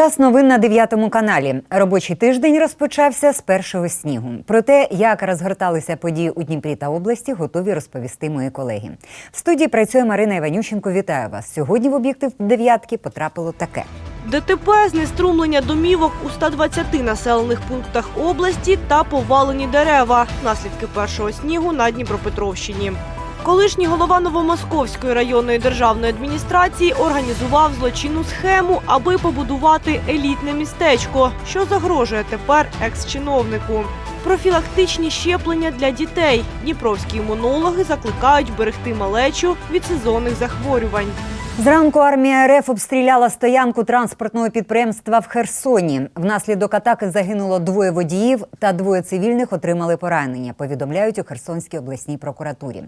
Час новин на 9 каналі. Робочий тиждень розпочався з першого снігу. Про те, як розгорталися події у Дніпрі та області, готові розповісти мої колеги. В студії працює Марина Іванющенко. Вітаю вас. Сьогодні в об'єктив дев'ятки потрапило таке. ДТП, знеструмлення домівок у 120 населених пунктах області та повалені дерева. Наслідки першого снігу на Дніпропетровщині. Колишній голова Новомосковської районної державної адміністрації організував злочинну схему, аби побудувати елітне містечко, що загрожує тепер екс-чиновнику. Профілактичні щеплення для дітей. Дніпровські імунологи закликають берегти малечу від сезонних захворювань. Зранку армія РФ обстріляла стоянку транспортного підприємства в Херсоні. Внаслідок атаки загинуло двоє водіїв та двоє цивільних отримали поранення. Повідомляють у Херсонській обласній прокуратурі.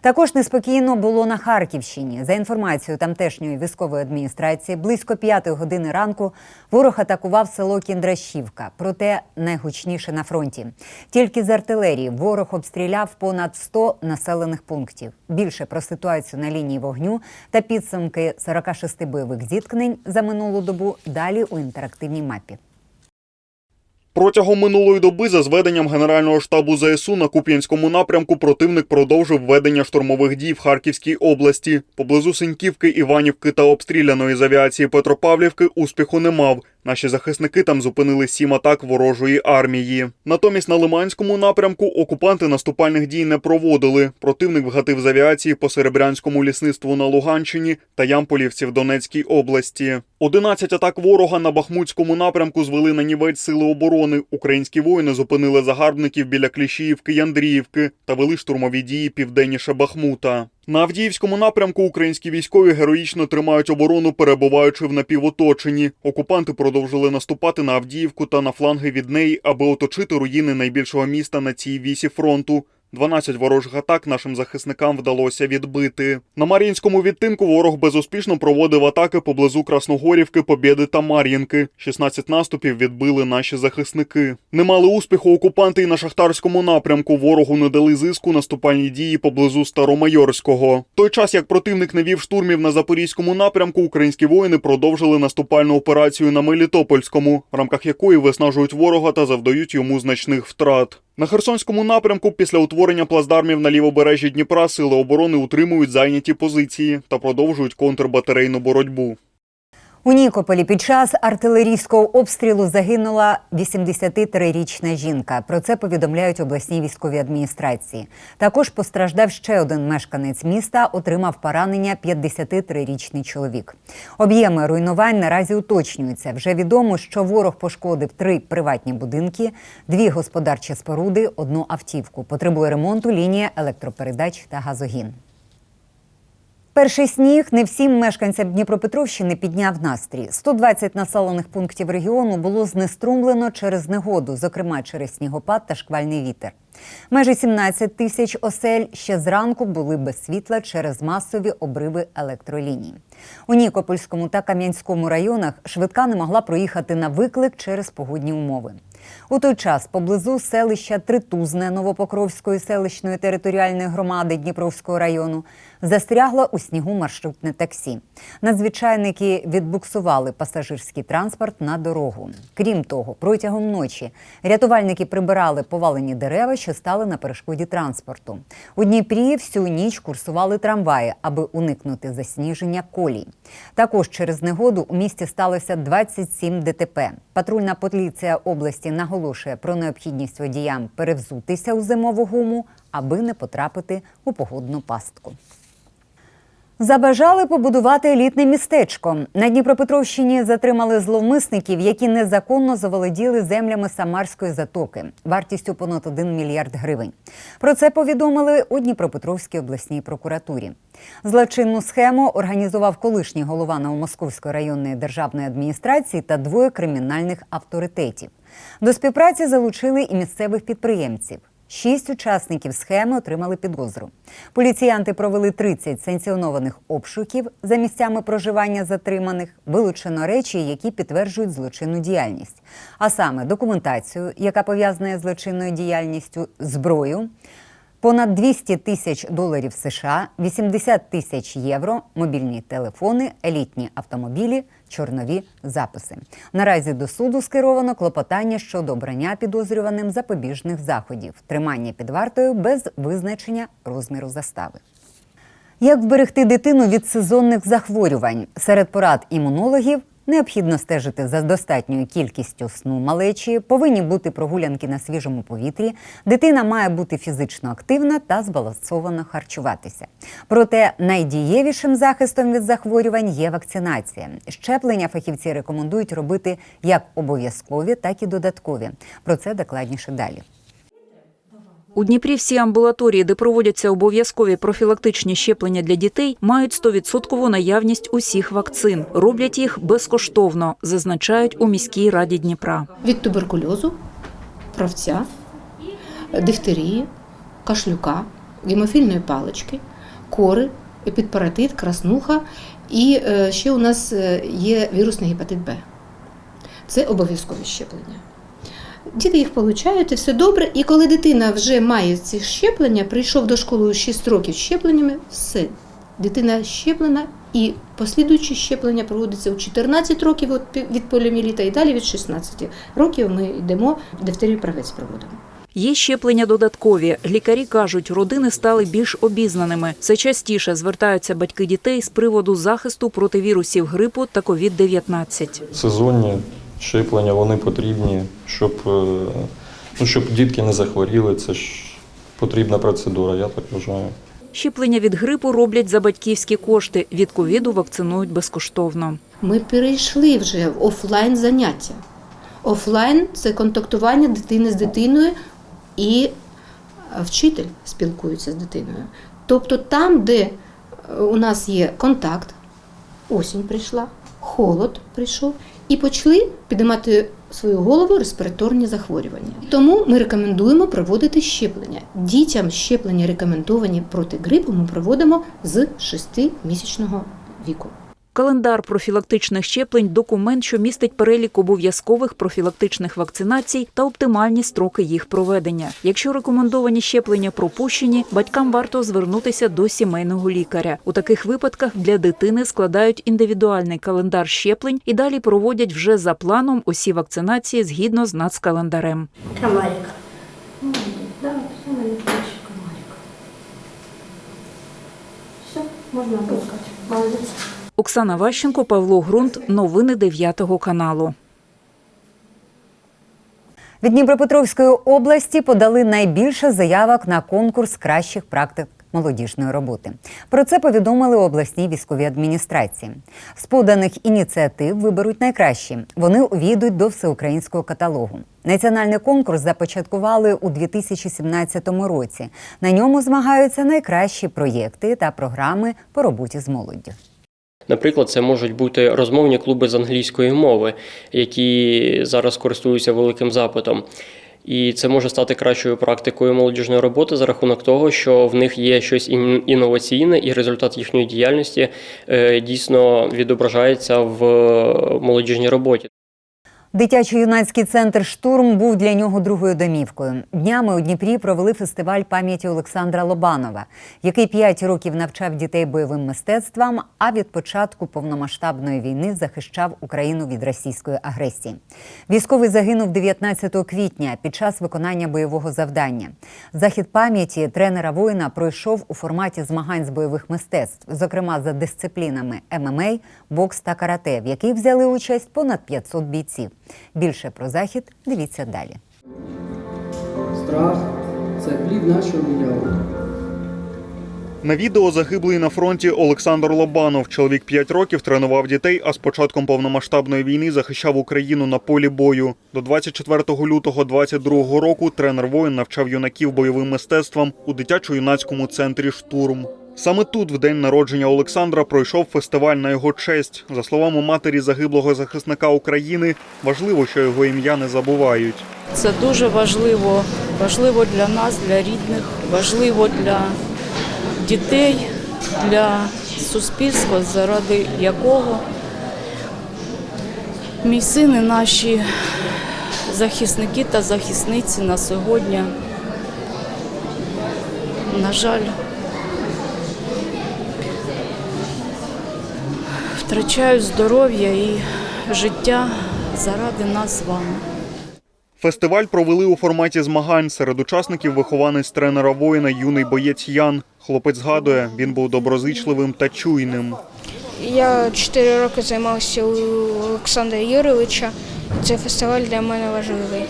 Також неспокійно було на Харківщині. За інформацією тамтешньої військової адміністрації, близько п'ятої години ранку ворог атакував село Кіндрашівка. Проте найгучніше на фронті. Тільки з артилерії ворог обстріляв понад 100 населених пунктів. Більше про ситуацію на лінії вогню та підсумки 46 бойових зіткнень за минулу добу далі у інтерактивній мапі. Протягом минулої доби за зведенням Генерального штабу ЗСУ на Куп'янському напрямку противник продовжив ведення штурмових дій в Харківській області. Поблизу Синьківки, Іванівки та обстріляної з авіації Петропавлівки успіху не мав. Наші захисники там зупинили сім атак ворожої армії. Натомість на Лиманському напрямку окупанти наступальних дій не проводили. Противник вгатив з авіації по Серебрянському лісництву на Луганщині та Ямполівці в Донецькій області. 11 атак ворога на Бахмутському напрямку звели на нівець сили оборони. Українські воїни зупинили загарбників біля Кліщіївки й Андріївки та вели штурмові дії південніше Бахмута. На Авдіївському напрямку українські військові героїчно тримають оборону, перебуваючи в напівоточенні. Окупанти продовжили наступати на Авдіївку та на фланги від неї, аби оточити руїни найбільшого міста на цій вісі фронту. 12 ворожих атак нашим захисникам вдалося відбити. На Мар'їнському відтинку ворог безуспішно проводив атаки поблизу Красногорівки, Побєди та Мар'їнки. 16 наступів відбили наші захисники. Не мали успіху окупанти і на шахтарському напрямку. Ворогу не дали зиску наступальні дії поблизу Старомайорського. Той час, як противник не вів штурмів на запорізькому напрямку, українські воїни продовжили наступальну операцію на Мелітопольському, в рамках якої виснажують ворога та завдають йому значних втрат. На Херсонському напрямку після утворення плацдармів на лівобережжі Дніпра сили оборони утримують зайняті позиції та продовжують контрбатарейну боротьбу. У Нікополі під час артилерійського обстрілу загинула 83-річна жінка. Про це повідомляють обласній військовій адміністрації. Також постраждав ще один мешканець міста, отримав поранення 53-річний чоловік. Об'єми руйнувань наразі уточнюються. Вже відомо, що ворог пошкодив три приватні будинки, дві господарчі споруди, одну автівку. Потребує ремонту лінія електропередач та газогін. Перший сніг не всім мешканцям Дніпропетровщини підняв настрій. 120 населених пунктів регіону було знеструмлено через негоду, зокрема через снігопад та шквальний вітер. Майже 17 тисяч осель ще зранку були без світла через масові обриви електроліній. У Нікопольському та Кам'янському районах швидка не могла проїхати на виклик через погодні умови. У той час поблизу селища Тритузне Новопокровської селищної територіальної громади Дніпровського району застрягло у снігу маршрутне таксі. Надзвичайники відбуксували пасажирський транспорт на дорогу. Крім того, протягом ночі рятувальники прибирали повалені дерева, що стали на перешкоді транспорту. У Дніпрі всю ніч курсували трамваї, аби уникнути засніження колій. Також через негоду у місті сталося 27 ДТП. Патрульна поліція області наголошує про необхідність водіям перевзутися у зимову гуму, аби не потрапити у погодну пастку. Забажали побудувати елітне містечко. На Дніпропетровщині затримали зловмисників, які незаконно заволоділи землями Самарської затоки вартістю понад 1 мільярд гривень. Про це повідомили у Дніпропетровській обласній прокуратурі. Злочинну схему організував колишній голова Новомосковської районної державної адміністрації та двоє кримінальних авторитетів. До співпраці залучили і місцевих підприємців. Шість учасників схеми отримали підозру. Поліціянти провели 30 санкціонованих обшуків за місцями проживання затриманих. Вилучено речі, які підтверджують злочинну діяльність, а саме документацію, яка пов'язана з злочинною діяльністю, зброю. Понад 200 тисяч доларів США, 80 тисяч євро, мобільні телефони, елітні автомобілі, чорнові записи. Наразі до суду скеровано клопотання щодо обрання підозрюваним запобіжних заходів, тримання під вартою без визначення розміру застави. Як вберегти дитину від сезонних захворювань? Серед порад імунологів необхідно стежити за достатньою кількістю сну малечі, повинні бути прогулянки на свіжому повітрі, дитина має бути фізично активна та збалансовано харчуватися. Проте найдієвішим захистом від захворювань є вакцинація. Щеплення фахівці рекомендують робити як обов'язкові, так і додаткові. Про це докладніше далі. У Дніпрі всі амбулаторії, де проводяться обов'язкові профілактичні щеплення для дітей, мають 100% наявність усіх вакцин. Роблять їх безкоштовно, зазначають у міській раді Дніпра. від туберкульозу, правця, дифтерії, кашлюка, гемофільної палички, кори, епідпаратит, краснуха і е, ще у нас е, є вірусний гепатит Б. Це обов'язкові щеплення. Діти їх получають, і все добре. І коли дитина вже має ці щеплення, прийшов до школи 6 років з щепленнями, все. Дитина щеплена, і послідуючі щеплення проводяться у 14 років від поліоміеліта і далі від 16 років ми йдемо, дифтерію правець проводимо. Є щеплення додаткові. Лікарі кажуть, родини стали більш обізнаними. Все частіше звертаються батьки дітей з приводу захисту проти вірусів грипу та COVID-19. сезонні щеплення вони потрібні, щоб, е, ну, щоб дітки не захворіли. Це ж потрібна процедура, я так вважаю. Щеплення від грипу роблять за батьківські кошти. Від ковіду вакцинують безкоштовно. Ми перейшли вже в офлайн заняття. Офлайн це контактування дитини з дитиною і е, вчитель спілкується з дитиною. Тобто там, де е, у нас є контакт, осінь прийшла, холод прийшов, і почали підіймати свою голову респіраторні захворювання. Тому ми рекомендуємо проводити щеплення. Дітям щеплення рекомендовані проти грипу ми проводимо з 6-місячного віку. Календар профілактичних щеплень документ, що містить перелік обов'язкових профілактичних вакцинацій та оптимальні строки їх проведення. Якщо рекомендовані щеплення пропущені, батькам варто звернутися до сімейного лікаря. У таких випадках для дитини складають індивідуальний календар щеплень і далі проводять вже за планом усі вакцинації згідно з нацкалендарем. Комарик. Да, все на летающий комарик. Оксана Ващенко, Павло Грунт. Новини 9 каналу. Від Дніпропетровської області подали найбільше заявок на конкурс кращих практик молодіжної роботи. Про це повідомили обласній військовій адміністрації. З поданих ініціатив виберуть найкращі. Вони увійдуть до всеукраїнського каталогу. Національний конкурс започаткували у 2017 році. На ньому змагаються найкращі проєкти та програми по роботі з молоддю. Наприклад, це можуть бути розмовні клуби з англійської мови, які зараз користуються великим запитом. І це може стати кращою практикою молодіжної роботи за рахунок того, що в них є щось ін- інноваційне, і результат їхньої діяльності е, дійсно відображається в молодіжній роботі. Дитячо-юнацький центр Штурм був для нього другою домівкою. Днями у Дніпрі провели фестиваль пам'яті Олександра Лобанова, який п'ять років навчав дітей бойовим мистецтвам, а від початку повномасштабної війни захищав Україну від російської агресії. Військовий загинув 19 квітня під час виконання бойового завдання. Захід пам'яті тренера воїна пройшов у форматі змагань з бойових мистецтв, зокрема за дисциплінами ММА, бокс та карате, в яких взяли участь понад 500 бійців. Більше про захід дивіться далі. Страх це плід нашого яву. На відео загиблий на фронті Олександр Лобанов. Чоловік 5 років тренував дітей, а з початком повномасштабної війни захищав Україну на полі бою. До 24 лютого 22 року тренер воїн навчав юнаків бойовим мистецтвам у дитячо-юнацькому центрі Штурм. Саме тут, в день народження Олександра, пройшов фестиваль на його честь. За словами матері загиблого захисника України, важливо, що його ім'я не забувають. Це дуже важливо, важливо для нас, для рідних, важливо для дітей, для суспільства, заради якого мій син і наші захисники та захисниці на сьогодні на жаль, втрачають здоров'я і життя заради нас з вами. Фестиваль провели у форматі змагань. Серед учасників вихованець тренера воїна юний боєць Ян. Хлопець згадує, він був доброзичливим та чуйним. Я 4 роки займався у Олександра Юрійовича. Цей фестиваль для мене важливий.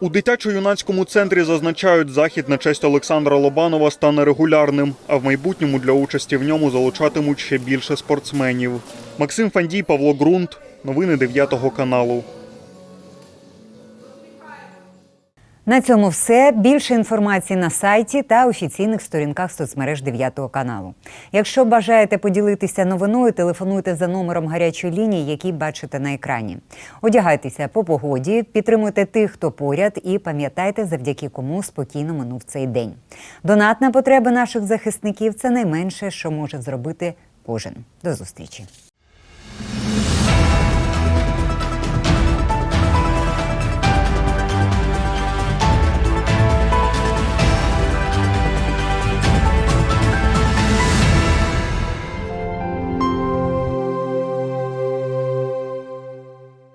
У дитячо-юнацькому центрі зазначають, захід на честь Олександра Лобанова стане регулярним, а в майбутньому для участі в ньому залучатимуть ще більше спортсменів. Максим Фандій, Павло Ґрунт. Новини 9 каналу. На цьому все. Більше інформації на сайті та офіційних сторінках соцмереж 9 каналу. Якщо бажаєте поділитися новиною, телефонуйте за номером гарячої лінії, який бачите на екрані. Одягайтеся по погоді, підтримуйте тих, хто поряд, і пам'ятайте, завдяки кому спокійно минув цей день. Донат на потреби наших захисників це найменше, що може зробити кожен. До зустрічі.